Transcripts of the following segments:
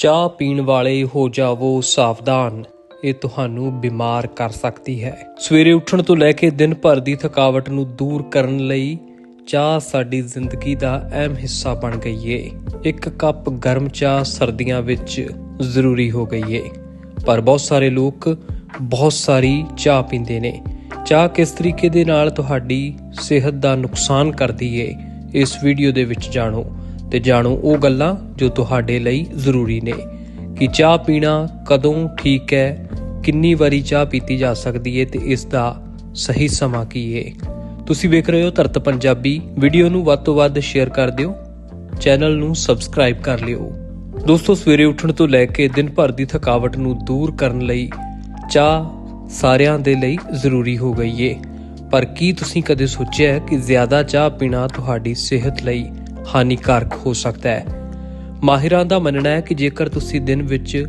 ਚਾਹ ਪੀਣ ਵਾਲੇ ਹੋ ਜਾਵੋ ਸਾਵਧਾਨ, ਇਹ ਤੁਹਾਨੂੰ ਬਿਮਾਰ ਕਰ ਸਕਦੀ ਹੈ। ਸਵੇਰੇ ਉੱਠਣ ਤੋਂ ਲੈ ਕੇ ਦਿਨ ਭਰ ਦੀ ਥਕਾਵਟ ਨੂੰ ਦੂਰ ਕਰਨ ਲਈ ਚਾਹ ਸਾਡੀ ਜ਼ਿੰਦਗੀ ਦਾ ਅਹਿਮ ਹਿੱਸਾ ਬਣ ਗਈ ਏ। ਇੱਕ ਕੱਪ ਗਰਮ ਚਾਹ ਸਰਦੀਆਂ ਵਿੱਚ ਜ਼ਰੂਰੀ ਹੋ ਗਈ ਏ। ਪਰ ਬਹੁਤ ਸਾਰੇ ਲੋਕ ਬਹੁਤ ਸਾਰੀ ਚਾਹ ਪੀਂਦੇ ਨੇ। ਚਾਹ ਕਿਸ ਤਰੀਕੇ ਦੇ ਨਾਲ ਤੁਹਾਡੀ ਸਿਹਤ ਦਾ ਨੁਕਸਾਨ ਕਰਦੀ ਏ, ਇਸ ਵੀਡੀਓ ਦੇ ਵਿੱਚ ਜਾਣੋ। ਤੇ ਜਾਣੋ ਉਹ ਗੱਲਾਂ ਜੋ ਤੁਹਾਡੇ ਲਈ ਜ਼ਰੂਰੀ ਨੇ ਕਿ ਚਾਹ ਪੀਣਾ ਕਦੋਂ ਠੀਕ ਹੈ, ਕਿੰਨੀ ਵਾਰੀ ਚਾਹ ਪੀਤੀ ਜਾ ਸਕਦੀ ਹੈ ਤੇ ਇਸ ਦਾ ਸਹੀ ਸਮਾਂ ਕੀ ਹੈ। ਤੁਸੀਂ ਵੇਖ ਰਹੇ ਹੋ ਧਰਤ ਪੰਜਾਬੀ। ਵੀਡੀਓ ਨੂੰ ਵੱਧ ਤੋਂ ਵੱਧ ਸ਼ੇਅਰ ਕਰ ਦਿਓ। ਚੈਨਲ ਨੂੰ ਸਬਸਕ੍ਰਾਈਬ ਕਰ ਲਿਓ। ਦੋਸਤੋ, ਸਵੇਰੇ ਉੱਠਣ ਤੋਂ ਲੈ ਕੇ ਦਿਨ ਭਰ ਦੀ ਥਕਾਵਟ ਨੂੰ ਦੂਰ ਕਰਨ ਲਈ ਚਾਹ ਸਾਰਿਆਂ ਦੇ ਲਈ ਜ਼ਰੂਰੀ ਹੋ ਗਈ ਏ ਪਰ ਕੀ ਤੁਸੀਂ ਕਦੇ ਸੋਚਿਆ ਕਿ ਜ਼ਿਆਦਾ ਚਾਹ ਪੀਣਾ ਤੁਹਾਡੀ ਸਿਹਤ ਲਈ ਹਾਨੀਕਾਰਕ ਹੋ ਸਕਦਾ ਹੈ। ਮਾਹਿਰਾਂ ਦਾ ਮੰਨਣਾ ਹੈ ਕਿ ਜੇਕਰ ਤੁਸੀਂ ਦਿਨ ਵਿੱਚ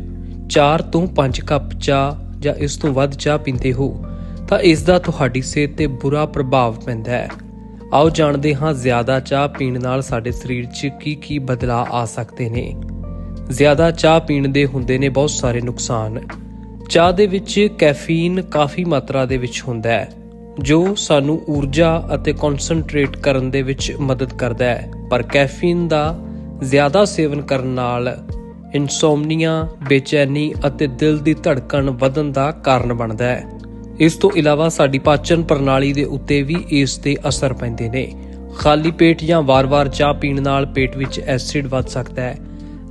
4 ਤੋਂ 5 ਕੱਪ ਚਾਹ ਜਾਂ ਇਸ ਤੋਂ ਵੱਧ ਚਾਹ ਪੀਂਦੇ ਹੋ, ਤਾਂ ਇਸ ਦਾ ਤੁਹਾਡੀ ਸਿਹਤ ਤੇ ਬੁਰਾ ਪ੍ਰਭਾਵ ਪੈਂਦਾ ਹੈ। ਆਓ ਜਾਣਦੇ ਹਾਂ ਜ਼ਿਆਦਾ ਚਾਹ ਪੀਣ ਨਾਲ ਸਾਡੇ ਸਰੀਰ 'ਚ ਕੀ ਕੀ ਬਦਲਾਅ ਆ ਸਕਦੇ ਨੇ। ਜ਼ਿਆਦਾ ਚਾਹ ਪੀਣ ਦੇ ਹੁੰਦੇ ਨੇ ਬਹੁਤ ਸਾਰੇ ਨੁਕਸਾਨ। ਚਾਹ ਦੇ ਵਿੱਚ ਕੈਫੀਨ ਕਾਫੀ ਮਾਤਰਾ ਦੇ ਵਿੱਚ ਹੁੰਦਾ ਹੈ, ਜੋ ਸਾਨੂੰ ਊਰਜਾ ਅਤੇ ਕਨਸੈਂਟਰੇਟ ਕਰਨ ਦੇ ਵਿੱਚ ਮਦਦ ਕਰਦਾ ਹੈ। ਪਰ ਕੈਫੀਨ ਦਾ ਜ਼ਿਆਦਾ ਸੇਵਨ ਕਰਨ ਨਾਲ ਇਨਸੋਮਨੀਆ, ਬੇਚੈਨੀ ਅਤੇ ਦਿਲ ਦੀ ਧੜਕਣ ਵਧਣ ਦਾ ਕਾਰਨ ਬਣਦਾ ਹੈ। ਇਸ ਤੋਂ ਇਲਾਵਾ ਸਾਡੀ ਪਾਚਨ ਪ੍ਰਣਾਲੀ ਦੇ ਉੱਤੇ ਵੀ ਇਸ ਦੇ ਅਸਰ ਪੈਂਦੇ ਨੇ। ਖਾਲੀ ਪੇਟ ਜਾਂ ਵਾਰ-ਵਾਰ ਚਾਹ ਪੀਣ ਨਾਲ ਪੇਟ ਵਿੱਚ ਐਸਿਡ ਵੱਧ ਸਕਦਾ ਹੈ,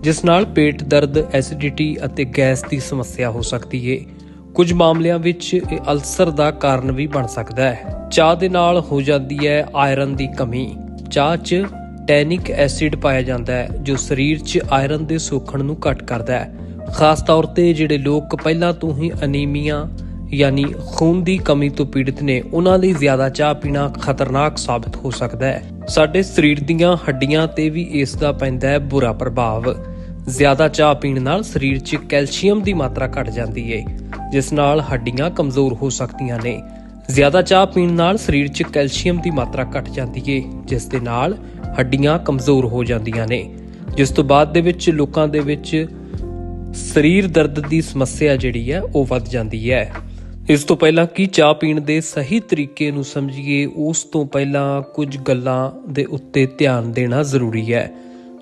ਜਿਸ ਨਾਲ ਪੇਟ ਦਰਦ, ਐਸਿਡਿਟੀ ਅਤੇ ਗੈਸ ਦੀ ਸਮੱਸਿਆ ਹੋ ਸਕਦੀ ਹੈ ਕੁਝ ਮਾਮਲਿਆਂ ਵਿੱਚ ਇਹ ਅਲਸਰ ਦਾ ਕਾਰਨ ਵੀ ਬਣ ਸਕਦਾ ਹੈ। ਚਾਹ ਦੇ ਨਾਲ ਹੋ ਜਾਂਦੀ ਹੈ ਆਇਰਨ ਦੀ ਕਮੀ। ਚਾਹ 'ਚ ਟੈਨਿਕ ਐਸਿਡ ਪਾਇਆ ਜਾਂਦਾ ਹੈ, ਜੋ ਸਰੀਰ 'ਚ ਆਇਰਨ ਦੇ ਸੋਖਣ ਨੂੰ ਘੱਟ ਕਰਦਾ ਹੈ। ਖਾਸ ਤੌਰ ਤੇ ਜਿਹੜੇ ਲੋਕ ਪਹਿਲਾਂ ਤੋਂ ਹੀ ਅਨੀਮੀਆ ਯਾਨੀ ਖੂਨ ਦੀ ਕਮੀ ਤੋਂ ਪੀੜਤ ਨੇ, ਉਹਨਾਂ ਲਈ ਜ਼ਿਆਦਾ ਚਾਹ ਪੀਣਾ ਖਤਰਨਾਕ ਸਾਬਤ ਹੋ ਸਕਦਾ ਹੈ। ਸਾਡੇ ਸਰੀਰ ਦੀਆਂ ਹੱਡੀਆਂ ਤੇ ਵੀ ਇਸ ਦਾ ਪੈਂਦਾ ਹੈ ਬੁਰਾ ਪ੍ਰਭਾਵ। ਜ਼ਿਆਦਾ ਚਾਹ ਪੀਣ ਨਾਲ ਸਰੀਰ 'ਚ ਕੈਲਸ਼ੀਅਮ ਦੀ ਮਾਤਰਾ ਘਟ ਜਾਂਦੀ ਹੈ ਜਿਸ ਨਾਲ ਹੱਡੀਆਂ ਕਮਜ਼ੋਰ ਹੋ ਸਕਦੀਆਂ ਨੇ। ਜ਼ਿਆਦਾ ਚਾਹ ਪੀਣ ਨਾਲ ਸਰੀਰ 'ਚ ਕੈਲਸ਼ੀਅਮ ਦੀ ਮਾਤਰਾ ਘਟ ਜਾਂਦੀ ਹੈ ਜਿਸ ਦੇ ਨਾਲ ਹੱਡੀਆਂ ਕਮਜ਼ੋਰ ਹੋ ਜਾਂਦੀਆਂ ਨੇ, ਜਿਸ ਤੋਂ ਬਾਅਦ ਦੇ ਵਿੱਚ ਲੋਕਾਂ ਦੇ ਵਿੱਚ ਸਰੀਰ ਦਰਦ ਦੀ ਸਮੱਸਿਆ ਜਿਹੜੀ ਹੈ, ਉਹ ਵੱਧ ਜਾਂਦੀ ਹੈ। ਇਸ ਤੋਂ ਪਹਿਲਾਂ ਕਿ ਚਾਹ ਪੀਣ ਦੇ ਸਹੀ ਤਰੀਕੇ ਨੂੰ ਸਮਝੀਏ, ਉਸ ਤੋਂ ਪਹਿਲਾਂ ਕੁਝ ਗੱਲਾਂ ਦੇ ਉੱਤੇ ਧਿਆਨ ਦੇਣਾ ਜ਼ਰੂਰੀ ਹੈ।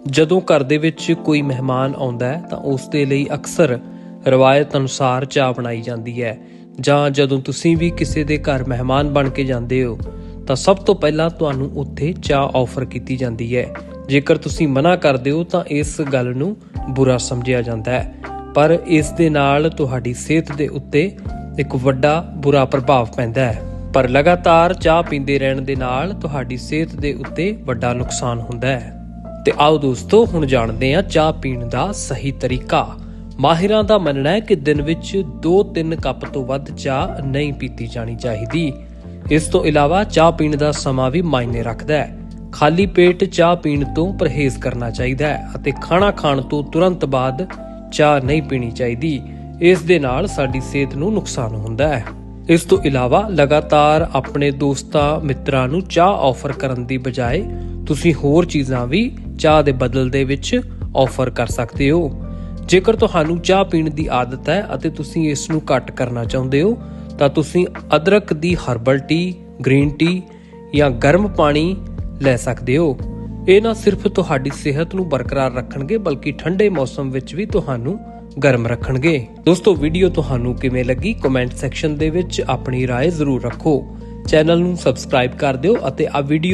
ਜਦੋਂ ਘਰ ਦੇ ਵਿੱਚ ਕੋਈ ਮਹਿਮਾਨ ਆਉਂਦਾ ਹੈ, ਤਾਂ ਉਸ ਦੇ ਲਈ ਅਕਸਰ ਰਵਾਇਤ ਅਨੁਸਾਰ ਚਾਹ ਬਣਾਈ ਜਾਂਦੀ ਹੈ। ਜਾਂ ਜਦੋਂ ਤੁਸੀਂ ਵੀ ਕਿਸੇ ਦੇ ਘਰ ਮਹਿਮਾਨ ਬਣ ਕੇ ਜਾਂਦੇ ਹੋ ਤਾਂ ਸਭ ਤੋਂ ਪਹਿਲਾਂ ਤੁਹਾਨੂੰ ਉੱਥੇ ਚਾਹ ਆਫਰ ਕੀਤੀ ਜਾਂਦੀ ਹੈ। ਜੇਕਰ ਤੁਸੀਂ ਮਨਾ ਕਰਦੇ ਹੋ ਤਾਂ ਇਸ ਗੱਲ ਨੂੰ ਬੁਰਾ ਸਮਝਿਆ ਜਾਂਦਾ ਹੈ। ਪਰ ਇਸ ਦੇ ਨਾਲ ਤੁਹਾਡੀ ਸਿਹਤ ਦੇ ਉੱਤੇ ਇੱਕ ਵੱਡਾ ਬੁਰਾ ਪ੍ਰਭਾਵ ਪੈਂਦਾ ਹੈ। ਪਰ ਲਗਾਤਾਰ ਚਾਹ ਪੀਂਦੇ ਰਹਿਣ ਦੇ ਨਾਲ ਤੁਹਾਡੀ ਸਿਹਤ ਦੇ ਉੱਤੇ ਵੱਡਾ ਨੁਕਸਾਨ ਹੁੰਦਾ ਹੈ। ਤੇ ਆਓ ਦੋਸਤੋ, ਹੁਣ ਜਾਣਦੇ ਹਾਂ ਚਾਹ ਪੀਣ ਦਾ ਸਹੀ ਤਰੀਕਾ। ਮਾਹਿਰਾਂ ਦਾ ਮੰਨਣਾ ਹੈ ਕਿ ਦਿਨ ਵਿੱਚ 2-3 ਕੱਪ ਤੋਂ ਵੱਧ ਚਾਹ ਨਹੀਂ ਪੀਤੀ ਜਾਣੀ ਚਾਹੀਦੀ। ਇਸ ਤੋਂ ਇਲਾਵਾ ਚਾਹ ਪੀਣ ਦਾ ਸਮਾਂ ਵੀ ਮਾਇਨੇ ਰੱਖਦਾ ਹੈ। ਖਾਲੀ ਪੇਟ ਚਾਹ ਪੀਣ ਤੋਂ ਪਰਹੇਜ਼ ਕਰਨਾ ਚਾਹੀਦਾ ਹੈ ਅਤੇ ਖਾਣਾ ਖਾਣ ਤੋਂ ਤੁਰੰਤ ਬਾਅਦ ਚਾਹ ਨਹੀਂ ਪੀਣੀ ਚਾਹੀਦੀ। ਇਸ ਦੇ ਨਾਲ ਸਾਡੀ ਸਿਹਤ ਨੂੰ ਨੁਕਸਾਨ ਹੁੰਦਾ ਹੈ। ਇਸ ਤੋਂ ਇਲਾਵਾ ਲਗਾਤਾਰ ਆਪਣੇ ਦੋਸਤਾਂ, ਮਿੱਤਰਾਂ ਨੂੰ ਚਾਹ ਆਫਰ ਕਰਨ ਦੀ ਬਜਾਏ ਤੁਸੀਂ ਹੋਰ ਚੀਜ਼ਾਂ ਵੀ ਚਾਹ ਦੇ ਬਦਲ ਦੇ ਵਿੱਚ ਆਫਰ ਕਰ ਸਕਦੇ ਹੋ। ਜੇਕਰ ਤੁਹਾਨੂੰ ਚਾਹ ਪੀਣ ਦੀ ਆਦਤ ਹੈ ਅਤੇ ਤੁਸੀਂ ਇਸ ਨੂੰ ਘੱਟ ਕਰਨਾ ਚਾਹੁੰਦੇ ਹੋ ਤਾਂ ਤੁਸੀਂ ਅਦਰਕ ਦੀ ਹਰਬਲ ਟੀ ਗ੍ਰੀਨ ਟੀ ਜਾਂ ਗਰਮ ਪਾਣੀ ਲੈ ਸਕਦੇ ਹੋ ਇਹ ਨਾ ਸਿਰਫ ਤੁਹਾਡੀ ਸਿਹਤ ਨੂੰ ਬਰਕਰਾਰ ਰੱਖਣਗੇ ਬਲਕਿ ਠੰਡੇ ਮੌਸਮ ਵਿੱਚ ਵੀ ਤੁਹਾਨੂੰ ਗਰਮ ਰੱਖਣਗੇ ਦੋਸਤੋ ਵੀਡੀਓ ਤੁਹਾਨੂੰ ਕਿਵੇਂ ਲੱਗੀ ਕਮੈਂਟ ਸੈਕਸ਼ਨ ਦੇ ਵਿੱਚ ਆਪਣੀ رائے ਜ਼ਰੂਰ ਰੱਖੋ ਚੈਨਲ ਨੂੰ ਸਬਸਕ੍ਰਾਈਬ ਕਰ ਦਿਓ ਅਤੇ ਆ ਵੀਡੀਓ